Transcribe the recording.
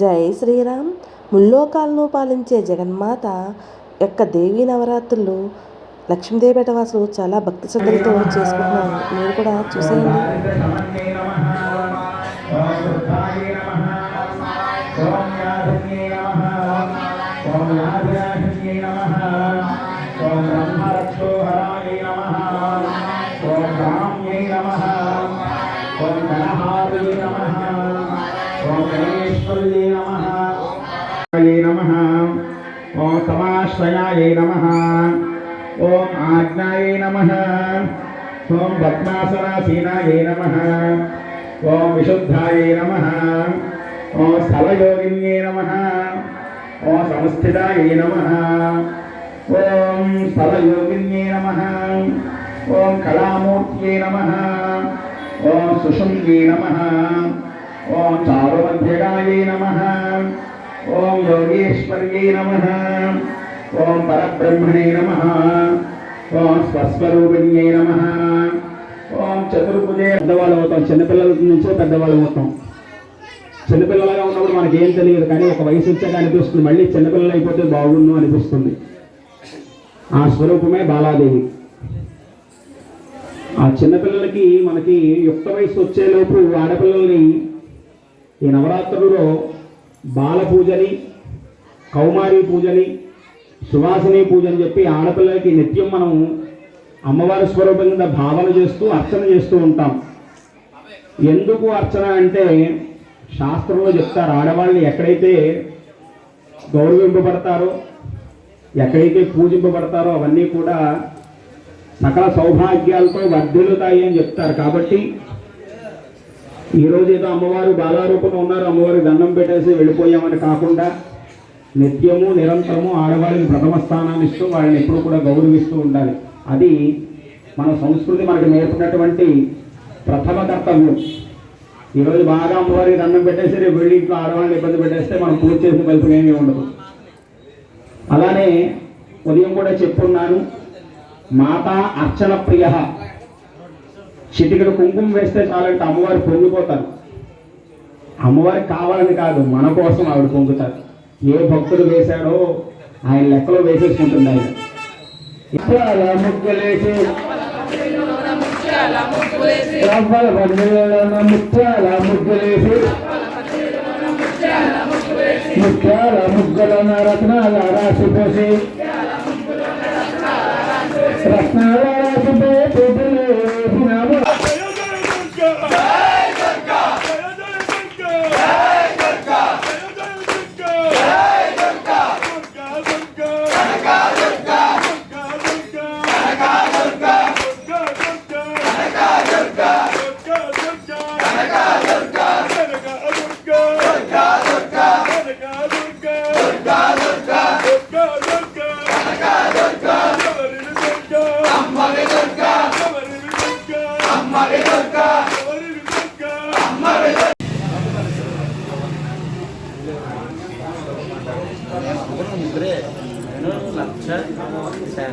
జై శ్రీరామ్. ముల్లోకాలను పాలించే జగన్మాత యొక్క దేవీ నవరాత్రులు లక్ష్మీదేవిపేట వాసులు చాలా భక్తి శ్రద్ధలతో చేసుకుంటున్నారు. మీరు కూడా చూసేయండి. నమ ఓం సమాశ్రయాయ నమ ఓం ఆజ్ఞాయ నమ ఓం పద్మాసనాసీనాయ నమ ఓం విశుద్ధాయ నమ ఓం స్థలయోగిన్యే నమ ఓం సంస్థితాయ నమ ఓం స్థలయోగిన్యే నమ ఓం కళామూర్త్యే నమ ఓం సుషుమ్యే నమ ఓం చారుమధ్యగాయే నమ. ఓం యోగేశ్వర్యే నమ. ఓం పరబ్రహ్మణే నమ. ఓం స్వస్వరూపిణ్యే నమ. ఓం చతుర్భుజే పెద్దవాళ్ళు అవుతాం. చిన్నపిల్లల నుంచే పెద్దవాళ్ళు అవుతాం. చిన్నపిల్లలుగా ఉన్నప్పుడు మనకి ఏం తెలియదు కానీ ఒక వయసు వచ్చాక అనిపిస్తుంది. మళ్ళీ చిన్నపిల్లలు అయిపోతే బాగుండు అనిపిస్తుంది. ఆ స్వరూపమే బాలాదేవి. ఆ చిన్నపిల్లలకి మనకి యుక్త వయసు వచ్చేలోపు ఆడపిల్లల్ని ఈ నవరాత్రులలో బాల పూజని కౌమారి పూజని సువాసిని పూజ అని చెప్పి ఆడపిల్లలకి నిత్యం మనం అమ్మవారి స్వరూపం కింద భావన చేస్తూ అర్చన చేస్తూ ఉంటాం. ఎందుకు అర్చన అంటే శాస్త్రంలో చెప్తారు ఆడవాళ్ళని ఎక్కడైతే గౌరవింపబడతారో ఎక్కడైతే పూజింపబడతారో అవన్నీ కూడా సకల సౌభాగ్యాలతో వర్ధిల్లుతాయి అని చెప్తారు. కాబట్టి ఈ రోజు ఏదో అమ్మవారు బాలారూపంలో ఉన్నారు అమ్మవారికి దండం పెట్టేసి వెళ్ళిపోయామని కాకుండా నిత్యము నిరంతరము ఆడవాళ్ళని ప్రథమ స్థానాన్ని ఇస్తూ వాళ్ళని ఎప్పుడూ కూడా గౌరవిస్తూ ఉండాలి. అది మన సంస్కృతి మనకు నేర్పినటువంటి ప్రథమ కర్తవ్యం. ఈరోజు బాగా అమ్మవారికి దండం పెట్టేసి రేపు వెళ్ళి ఇంట్లో ఆడవాళ్ళని ఇబ్బంది పెట్టేస్తే మనం పూజ చేసిన ఫలితం ఏమీ ఉండదు. అలానే ఉదయం కూడా చెప్పున్నాను మాతా అర్చన ప్రియ చిటికల కుంకుమ వేస్తే చాలంటే అమ్మవారు పొంగిపోతారు. అమ్మవారికి కావాలని కాదు మన కోసం ఆవిడ పొంగుతారు. ఏ భక్తుడు వేశాడో ఆయన లెక్కలో వేసేసుకుంటుంది ఆయన. ఇవాళ రవ్వల బంధువులను ముత్యాల ముగ్గులేసి ముత్యాల ముగ్గులను రత్నాల రాసిపోసి రత్నాల రాసిపోయి nước làm chết. Sàn